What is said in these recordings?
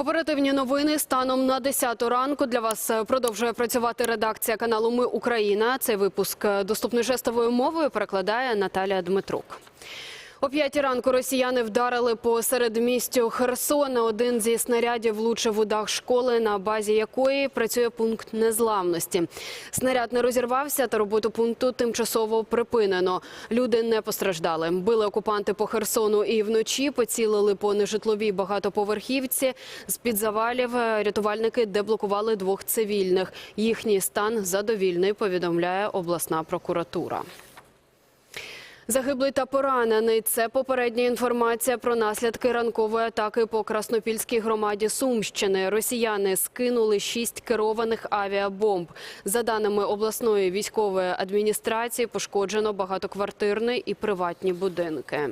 Оперативні новини станом на 10 ранку для вас е, продовжує працювати редакція каналу Ми Україна. Цей випуск е, доступний жестовою мовою перекладає Наталія Дмитрук. О п'ятій ранку росіяни вдарили по середмістю Херсона. Один зі снарядів влучив у дах школи, на базі якої працює пункт незламності. Снаряд не розірвався, та роботу пункту тимчасово припинено. Люди не постраждали. Били окупанти по Херсону і вночі поцілили по нежитловій багатоповерхівці. З під завалів е, рятувальники деблокували двох цивільних. Їхній стан задовільний. Повідомляє обласна прокуратура. Загиблий та поранений. Це попередня інформація про наслідки ранкової атаки по Краснопільській громаді Сумщини. Росіяни скинули шість керованих авіабомб. За даними обласної військової адміністрації, пошкоджено багатоквартирні і приватні будинки.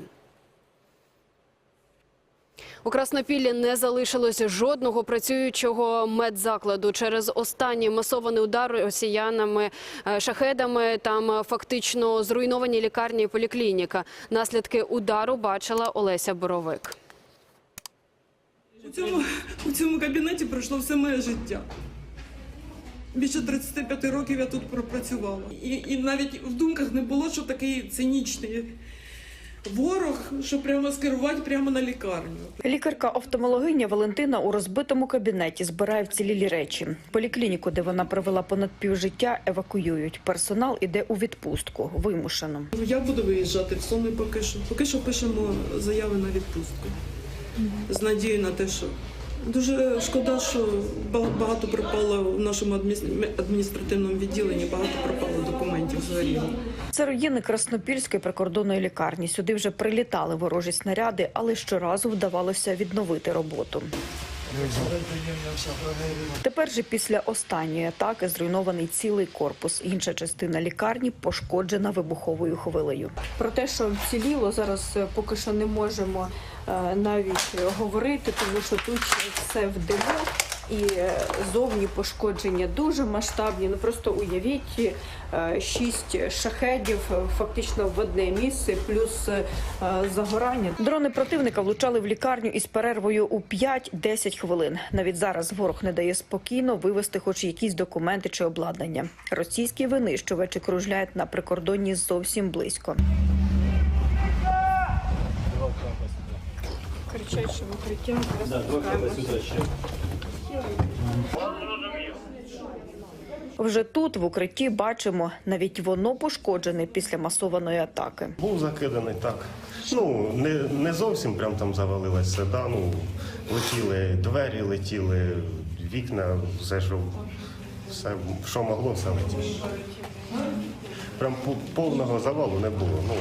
У Краснопіллі не залишилось жодного працюючого медзакладу через останній масований удар росіянами е, шахедами. Там фактично зруйновані лікарні і поліклініка. Наслідки удару бачила Олеся Боровик. У цьому, у цьому кабінеті пройшло все моє життя. Більше 35 років я тут пропрацювала. І, і навіть в думках не було, що такий цинічний ворог, що прямо скерувати прямо на лікарню. Лікарка-офтомологиня Валентина у розбитому кабінеті збирає вцілілі речі. Поліклініку, де вона провела понад півжиття, евакуюють. Персонал іде у відпустку, вимушено. Я буду виїжджати в Суми поки що. Поки що пишемо заяви на відпустку. З надією на те, що дуже шкода, що багато пропало в нашому адміністративному відділенні, багато пропало документів взагалі. Це руїни Краснопільської прикордонної лікарні. Сюди вже прилітали ворожі снаряди, але щоразу вдавалося відновити роботу. Тепер же після останньої атаки зруйнований цілий корпус. Інша частина лікарні пошкоджена вибуховою хвилею. Про те, що вціліло, зараз е, поки що не можемо е, навіть говорити, тому що тут все в диму. І е, зовні пошкодження дуже масштабні. Ну просто уявіть е, шість шахедів е, фактично в одне місце, плюс загорання. Дрони противника влучали в лікарню із перервою у 5-10 хвилин. Навіть зараз ворог не дає спокійно вивести хоч якісь документи чи обладнання. Російські винищувачі кружляють на прикордонні зовсім близько. Кричайше укриття. Вже тут в укритті бачимо, навіть воно пошкоджене після масованої атаки. Був закиданий так. Ну, не, не зовсім прям там завалилось все. Да? Ну, летіли двері, летіли вікна, все, що, все, що могло, все летіло. Прям повного завалу не було. Ну,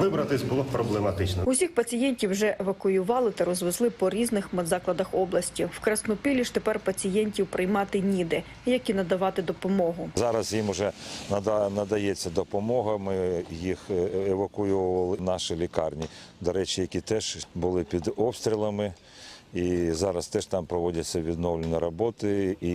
вибратись було проблематично. Усіх пацієнтів вже евакуювали та розвезли по різних медзакладах області. В Краснопілі ж тепер пацієнтів приймати ніде, як і надавати допомогу. Зараз їм вже нада- надається допомога. Ми їх е, евакуювали в наші лікарні, до речі, які теж були під обстрілами. І зараз теж там проводяться відновлені роботи. І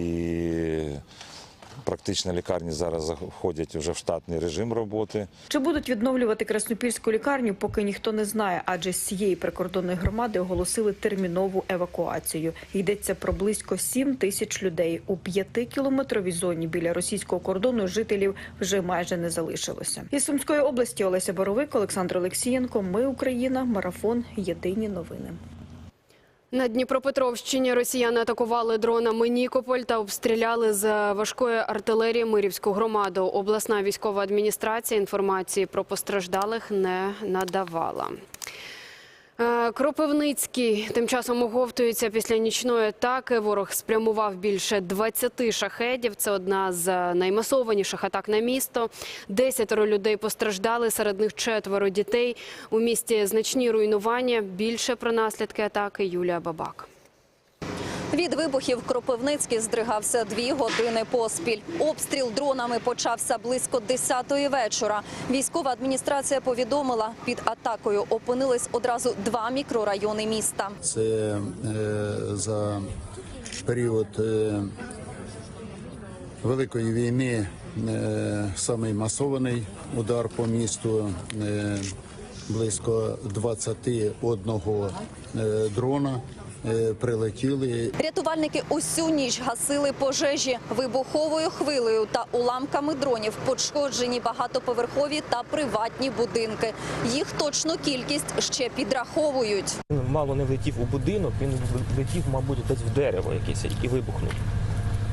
практично лікарні зараз входять вже в штатний режим роботи. Чи будуть відновлювати Краснопільську лікарню, поки ніхто не знає, адже з цієї прикордонної громади оголосили термінову евакуацію. Йдеться про близько 7 тисяч людей. У п'ятикілометровій зоні біля російського кордону жителів вже майже не залишилося. Із Сумської області Олеся Боровик, Олександр Олексієнко. Ми Україна. Марафон. Єдині новини. На Дніпропетровщині росіяни атакували дронами Нікополь та обстріляли з важкої артилерії Мирівську громаду. Обласна військова адміністрація інформації про постраждалих не надавала. Е, Кропивницький тим часом оговтується після нічної атаки. Ворог спрямував більше 20 шахедів. Це одна з наймасованіших атак на місто. Десятеро людей постраждали, серед них четверо дітей. У місті значні руйнування. Більше про наслідки атаки Юлія Бабак. Від вибухів Кропивницький здригався дві години поспіль. Обстріл дронами почався близько 10-ї вечора. Військова адміністрація повідомила, під атакою опинились одразу два мікрорайони міста. Це е, за період е, Великої війни е, самий масований удар по місту. Е, близько 21 е, дрона прилетіли. Рятувальники усю ніч гасили пожежі вибуховою хвилею та уламками дронів. Пошкоджені багатоповерхові та приватні будинки. Їх точну кількість ще підраховують. Він мало не влетів у будинок, він влетів, мабуть, десь в дерево якесь і вибухнув.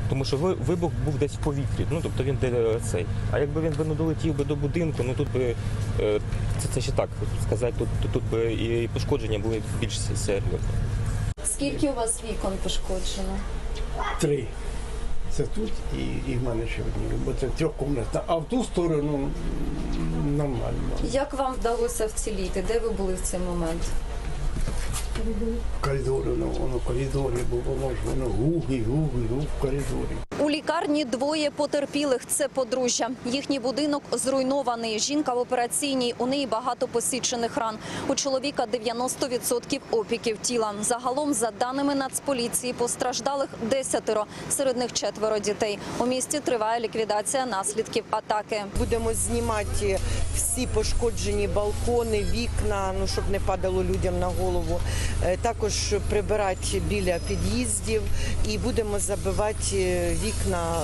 Тому що ви- вибух був десь в повітрі, ну тобто він де е, цей. А якби він би не долетів би до будинку, ну тут би е, це, це ще так сказати, тут, тут, тут би і пошкодження були більш серйозні. Скільки у вас вікон пошкоджено? Три. Це тут і, і в мене ще одні, бо це трьохкомнатна. А в ту сторону нормально. Як вам вдалося вціліти? Де ви були в цей момент? В коридорі, ну, воно в коридорі, бо воно ж воно гуги, гуги, гуг в коридорі. У лікарні двоє потерпілих. Це подружжя. Їхній будинок зруйнований. Жінка в операційній. У неї багато посічених ран. У чоловіка 90% опіків тіла. Загалом, за даними Нацполіції, постраждалих десятеро. Серед них четверо дітей. У місті триває ліквідація наслідків атаки. Будемо знімати всі пошкоджені балкони, вікна, ну щоб не падало людям на голову. Е, Також прибирати біля під'їздів і будемо забивати е, вікна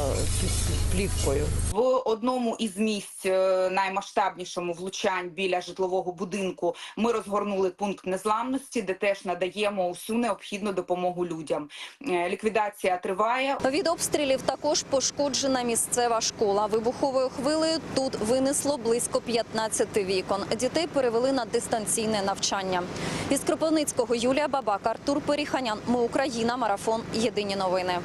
плівкою. В одному із місць е, наймасштабнішому влучань біля житлового будинку ми розгорнули пункт незламності, де теж надаємо усю необхідну допомогу людям. Е, Ліквідація триває. Від обстрілів також пошкоджена місцева школа. Вибуховою хвилею тут винесло близько 15 вікон. Дітей перевели на дистанційне навчання. Із Кропивницького Юлія Бабак, Артур Періханян. Ми Україна. Марафон. Єдині новини.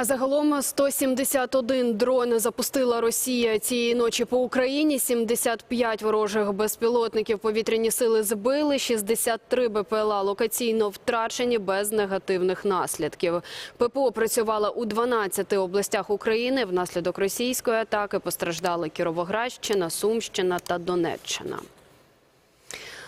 А загалом 171 дрони запустила Росія цієї ночі по Україні. 75 ворожих безпілотників повітряні сили збили, 63 БПЛА локаційно втрачені без негативних наслідків. ППО працювала у 12 областях України. Внаслідок російської атаки постраждали Кіровоградщина, Сумщина та Донеччина.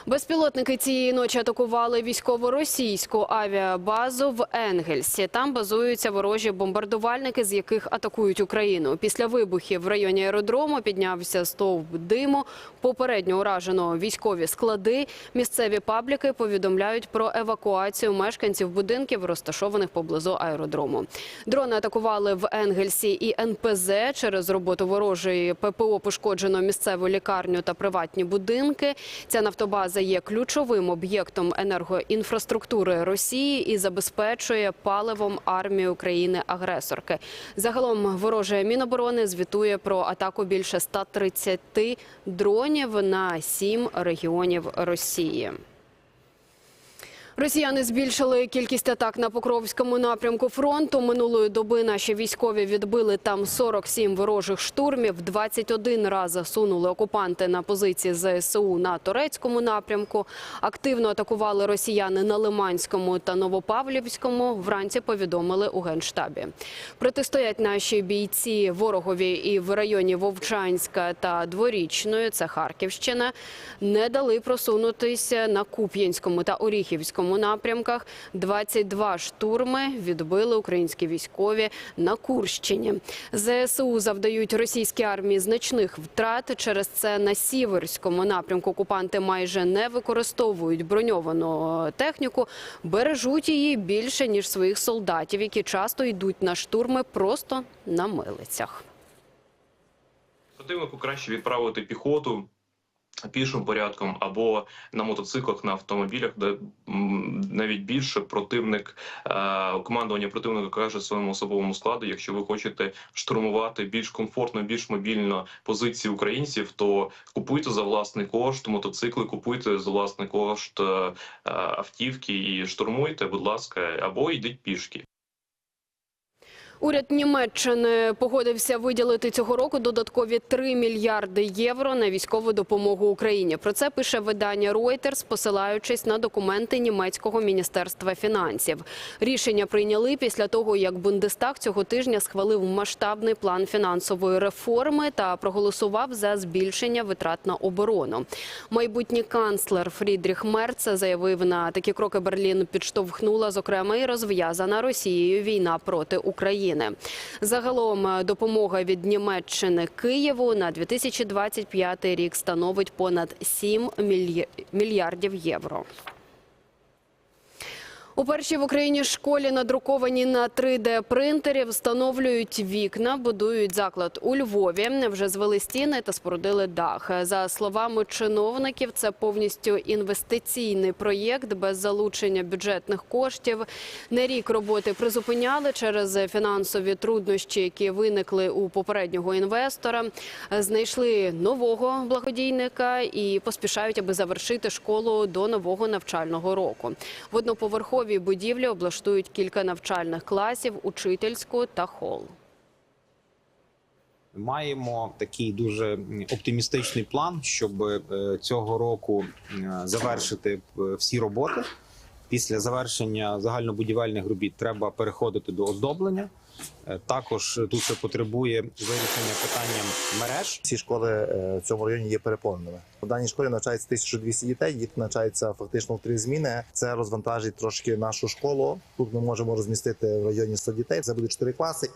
Безпілотники цієї ночі атакували військово-російську авіабазу в Енгельсі. Там базуються ворожі бомбардувальники, з яких атакують Україну. Після вибухів в районі аеродрому піднявся стовп диму. Попередньо уражено військові склади. Місцеві пабліки повідомляють про евакуацію мешканців будинків, розташованих поблизу аеродрому. Дрони атакували в Енгельсі і НПЗ. Через роботу ворожої ППО пошкоджено місцеву лікарню та приватні будинки. Ця нафтобаза є ключовим об'єктом енергоінфраструктури Росії і забезпечує паливом армію країни-агресорки. Загалом вороже Міноборони звітує про атаку більше 130 дронів на сім регіонів Росії. Росіяни збільшили кількість атак на Покровському напрямку фронту. Минулої доби наші військові відбили там 47 ворожих штурмів. 21 раз засунули окупанти на позиції ЗСУ на турецькому напрямку. Активно атакували росіяни на Лиманському та Новопавлівському. Вранці повідомили у генштабі. Протистоять наші бійці ворогові і в районі Вовчанська та Дворічної. Це Харківщина. Не дали просунутися на Куп'янському та Оріхівському напрямках. 22 штурми відбили українські військові на Курщині. ЗСУ завдають російській армії значних втрат. Через це на Сіверському напрямку окупанти майже не використовують броньовану техніку, бережуть її більше ніж своїх солдатів, які часто йдуть на штурми просто на милицях. Противнику краще відправити піхоту пішим порядком або на мотоциклах, на автомобілях, де навіть більше противник е, командування противника каже своєму особовому складу. Якщо ви хочете штурмувати більш комфортно, більш мобільно позиції українців, то купуйте за власний кошт мотоцикли, купуйте за власний кошт е, автівки і штурмуйте, будь ласка, або йдіть пішки. Уряд Німеччини погодився виділити цього року додаткові 3 мільярди євро на військову допомогу Україні. Про це пише видання Reuters, посилаючись на документи німецького міністерства фінансів. Рішення прийняли після того, як Бундестаг цього тижня схвалив масштабний план фінансової реформи та проголосував за збільшення витрат на оборону. Майбутній канцлер Фрідріх Мерц заявив, на такі кроки Берлін підштовхнула зокрема і розв'язана Росією війна проти України. Загалом е, допомога від Німеччини Києву на 2025 рік становить понад 7 мілья- мільярдів євро. У першій в Україні школі надруковані на 3D-принтері встановлюють вікна, будують заклад у Львові. Вже звели стіни та спорудили дах. За словами чиновників, це повністю інвестиційний проєкт без залучення бюджетних коштів. На рік роботи призупиняли через фінансові труднощі, які виникли у попереднього інвестора. Знайшли нового благодійника і поспішають, аби завершити школу до нового навчального року. В одноповерховій будівлі облаштують кілька навчальних класів, учительську та хол. Маємо такий дуже оптимістичний план, щоб е, цього року е, завершити е, всі роботи. Після завершення загальнобудівельних робіт треба переходити до оздоблення. Е, Також тут це потребує вирішення питання мереж. Всі школи е, в цьому районі є переповненими. У даній школі навчається 1200 дітей. Діти навчаються фактично в три зміни. Це розвантажить трошки нашу школу. Тут ми можемо розмістити в районі 100 дітей. Це буде 4 класи.